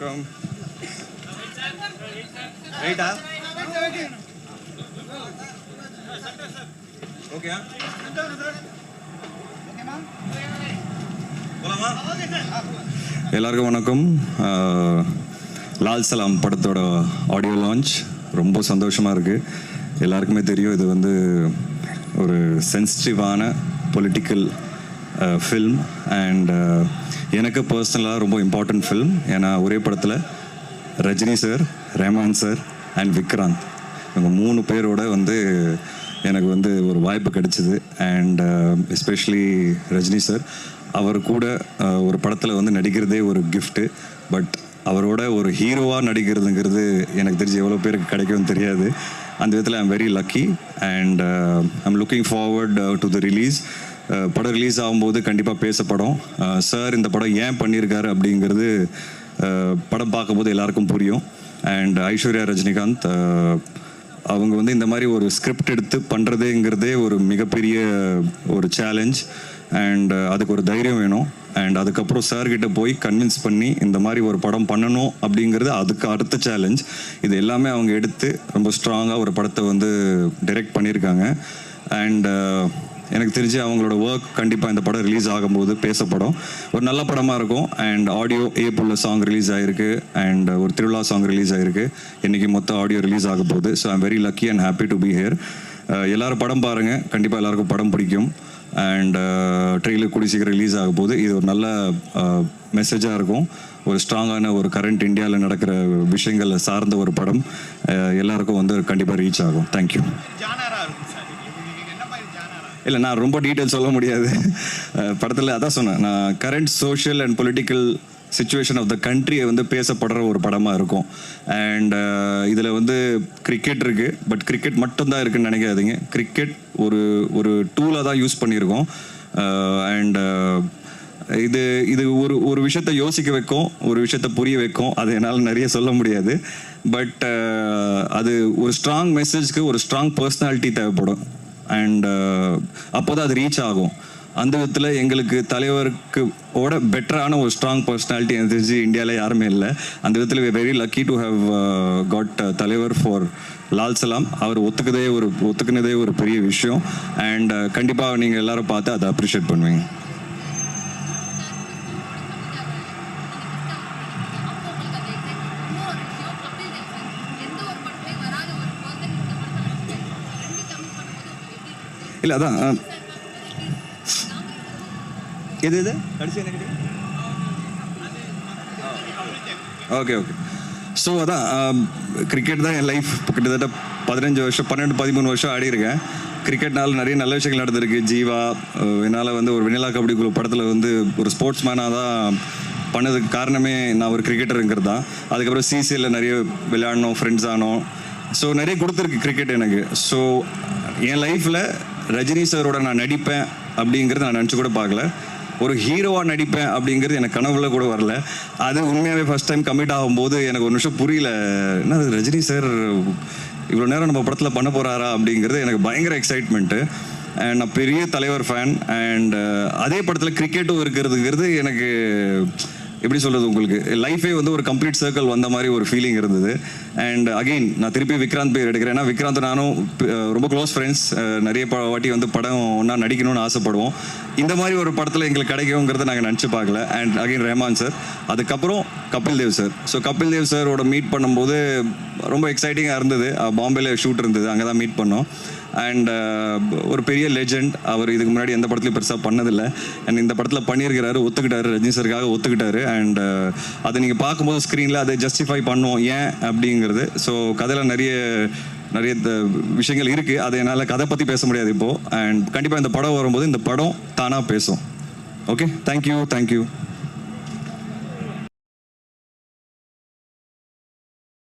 வணக்கம். ரைட்டா ஓகே எல்லாருக்கும் வணக்கம். லால் சலாம் படத்தோட ஆடியோ லான்ச் ரொம்ப சந்தோஷமாக இருக்குது எல்லாருக்குமே தெரியும் இது வந்து ஒரு சென்சிட்டிவான பொலிட்டிக்கல் ஃபில்ம் அண்ட் எனக்கு பர்சனலாக ரொம்ப இம்பார்ட்டன்ட் ஃபில்ம் ஏன்னா ஒரே படத்தில் Rajini sir ரேமான் sir and Vikranth. இவங்க மூணு பேரோட வந்து எனக்கு வந்து ஒரு வாய்ப்பு கிடைச்சிது. அண்ட் எஸ்பெஷலி ரஜினி சார் அவர் கூட uh, ஒரு படத்தில் வந்து நடிக்கிறதே ஒரு கிஃப்ட்டு பட் அவரோட ஒரு ஹீரோவாக நடிக்கிறதுங்கிறது எனக்கு தெரிஞ்சு எவ்வளோ பேருக்கு கிடைக்கும் தெரியாது. அந்த விதத்தில் I'm very lucky and I'm looking forward to the release படம் ரிலீஸ் ஆகும்போது கண்டிப்பாக பேசப்படும். சார் இந்த படம் ஏன் பண்ணியிருக்காரு அப்படிங்கிறது படம் பார்க்கும்போது எல்லாருக்கும் புரியும். அண்ட் ஐஸ்வர்யா ரஜினிகாந்த் அவங்க வந்து இந்த மாதிரி ஒரு ஸ்கிரிப்ட் எடுத்து பண்ணுறதேங்கிறதே ஒரு மிகப்பெரிய ஒரு சேலஞ்ச் அண்ட் அதுக்கு ஒரு தைரியம் வேணும். அண்ட் அதுக்கப்புறம் சார்கிட்ட போய் கன்வின்ஸ் பண்ணி இந்த மாதிரி ஒரு படம் பண்ணணும் அப்படிங்கிறது அதுக்கு அடுத்த சேலஞ்ச் இது எல்லாமே அவங்க எடுத்து ரொம்ப ஸ்ட்ராங்காக ஒரு படத்தை வந்து டைரக்ட் பண்ணியிருக்காங்க. அண்ட் எனக்கு தெரிஞ்சு அவங்களோட ஒர்க் கண்டிப்பாக இந்த படம் ரிலீஸ் ஆகும்போது பேசப்படும். ஒரு நல்ல படமாக இருக்கும். அண்ட் ஆடியோ ஏப்புள்ள சாங் ரிலீஸ் ஆகிருக்கு அண்ட் ஒரு திருவிழா சாங் ரிலீஸ் ஆகிருக்கு இன்றைக்கி மொத்தம் ஆடியோ ரிலீஸ் ஆக போகுது. So I'm very lucky and happy to be here எல்லோரும் படம் பாருங்கள் கண்டிப்பாக எல்லாருக்கும் படம் பிடிக்கும். அண்ட் ட்ரெயிலர் கூடி சீக்கிரம் ரிலீஸ் ஆக போது இது ஒரு நல்ல மெசேஜாக இருக்கும். ஒரு ஸ்ட்ராங்கான ஒரு கரண்ட் இந்தியாவில் நடக்கிற விஷயங்களை சார்ந்த ஒரு படம். எல்லாருக்கும் வந்து கண்டிப்பாக ரீச் ஆகும். தேங்க்யூ ஜானரா இருக்கும் சார் இது என்ன மாதிரி ஜானரா இல்லை நான் ரொம்ப டீட்டெயில் சொல்ல முடியாது. படத்தில் அதான் சொன்னேன். நான் current social and political situation of the கண்ட்ரியை வந்து பேசப்படுற ஒரு படமாக இருக்கும். அண்ட் இதில் வந்து கிரிக்கெட் இருக்குது பட் கிரிக்கெட் மட்டும்தான் இருக்குன்னு நினைக்காதீங்க. கிரிக்கெட் ஒரு ஒரு டூலாக தான் யூஸ் பண்ணியிருக்கோம். அண்ட் இது இது ஒரு ஒரு விஷயத்த யோசிக்க வைக்கும். ஒரு விஷயத்த புரிய வைக்கும். அது என்னால் நிறைய சொல்ல முடியாது. பட் அது ஒரு ஸ்ட்ராங் மெசேஜ்க்கு ஒரு ஸ்ட்ராங் பர்சனாலிட்டி தேவைப்படும். அண்ட் uh, அப்போ தான் அது ரீச் ஆகும். அந்த விதத்தில் எங்களுக்கு தலைவருக்கு ஓட பெட்டரான ஒரு ஸ்ட்ராங் பர்சனாலிட்டி எனக்கு தெரிஞ்சு இந்தியாவில் யாருமே இல்லை. அந்த விதத்தில் very lucky to have got தலைவர் ஃபார் லால் சலாம். அவர் ஒத்துக்கதே ஒரு ஒத்துக்குனதே ஒரு பெரிய விஷயம். அண்ட் uh, கண்டிப்பாக நீங்கள் எல்லாரும் பார்த்து அதை அப்ரிஷியேட் பண்ணுவீங்க. இல்லை அதான் எது எது? கடைசி என்ன ஓகே ஓகே. ஸோ அதான் கிரிக்கெட் தான் என் லைஃப் கிட்டத்தட்ட பதினஞ்சு வருஷம் பன்னெண்டு பதிமூணு வருஷம் ஆடியிருக்கேன் கிரிக்கெட்னால நிறைய நல்ல விஷயங்கள் நடந்திருக்கு. ஜீவா என்னால் வந்து ஒரு வெண்ணிலா கபடி குழு படத்தில் வந்து ஒரு ஸ்போர்ட்ஸ் மேனாக தான் பண்ணதுக்கு காரணமே நான் ஒரு கிரிக்கெட்டருங்கிறது தான். அதுக்கப்புறம் சிசியில் நிறைய விளையாடணும் ஃப்ரெண்ட்ஸ் ஆனோம். ஸோ நிறைய கொடுத்துருக்கு கிரிக்கெட் எனக்கு. ஸோ என் லைஃப்பில் ரஜினி சாரோட நான் நடிப்பேன் அப்படிங்கிறத நான் நினச்சி கூட பார்க்கல. ஒரு ஹீரோவாக நடிப்பேன் அப்படிங்கிறது எனக்கு கனவுல கூட வரல. அது உண்மையாகவே ஃபஸ்ட் டைம் கமிட் ஆகும்போது எனக்கு ஒரு நிமிஷம் புரியல. என்ன ரஜினி சார் இவ்வளோ நேரம் நம்ம படத்தில் பண்ண போகிறாரா அப்படிங்கிறது எனக்கு பயங்கர எக்ஸைட்மெண்ட்டு அண்ட் நான் பெரிய தலைவர் ஃபேன் அண்ட் அதே படத்தில் கிரிக்கெட்டும் இருக்கிறதுங்கிறது எனக்கு எப்படி சொல்கிறது உங்களுக்கு? லைஃபே வந்து ஒரு கம்ப்ளீட் சர்க்கிள் வந்த மாதிரி ஒரு ஃபீலிங் இருந்தது. அண்ட் அகெயின் நான் திருப்பி விக்ராந்த் பேர் எடுக்கிறேன். ஏன்னா விக்ராந்த் நானும் ரொம்ப க்ளோஸ் ஃப்ரெண்ட்ஸ் நிறைய ப- வாட்டி வந்து படம் ஒன்றா நடிக்கணும்னு ஆசைப்படுவோம். இந்த மாதிரி ஒரு படத்தில் எங்களுக்கு கிடைக்குங்கிறத நாங்கள் நினச்சி பார்க்கல. அண்ட் அகைன் ரஹ்மான் சார் அதுக்கப்புறம் கபில் தேவ் சார் ஸோ கபில் தேவ் சாரோட மீட் பண்ணும்போது ரொம்ப எக்ஸைட்டிங்காக இருந்தது. பாம்பேல ஷூட் இருந்தது. அங்கே தான் மீட் பண்ணோம். அண்ட் uh, ஒரு பெரிய லெஜெண்ட் அவர் இதுக்கு முன்னாடி எந்த படத்துலையும் பெருசாக பண்ணதில்லை. அண்ட் இந்த படத்தில் பண்ணியிருக்கிறாரு ஒத்துக்கிட்டாரு ரஜினி சருக்காக ஒத்துக்கிட்டாரு. அண்ட் uh, அதை நீங்கள் பார்க்கும்போது ஸ்க்ரீனில் அதை ஜஸ்டிஃபை பண்ணுவோம். ஏன் அப்படிங்கிறது. ஸோ கதையில் நிறைய நிறைய விஷயங்கள் இருக்குது அதை என்னால் கதை பற்றி பேச முடியாது இப்போது அண்ட் கண்டிப்பாக இந்த படம் வரும்போது இந்த படம் தானாக பேசும். Okay thank you thank you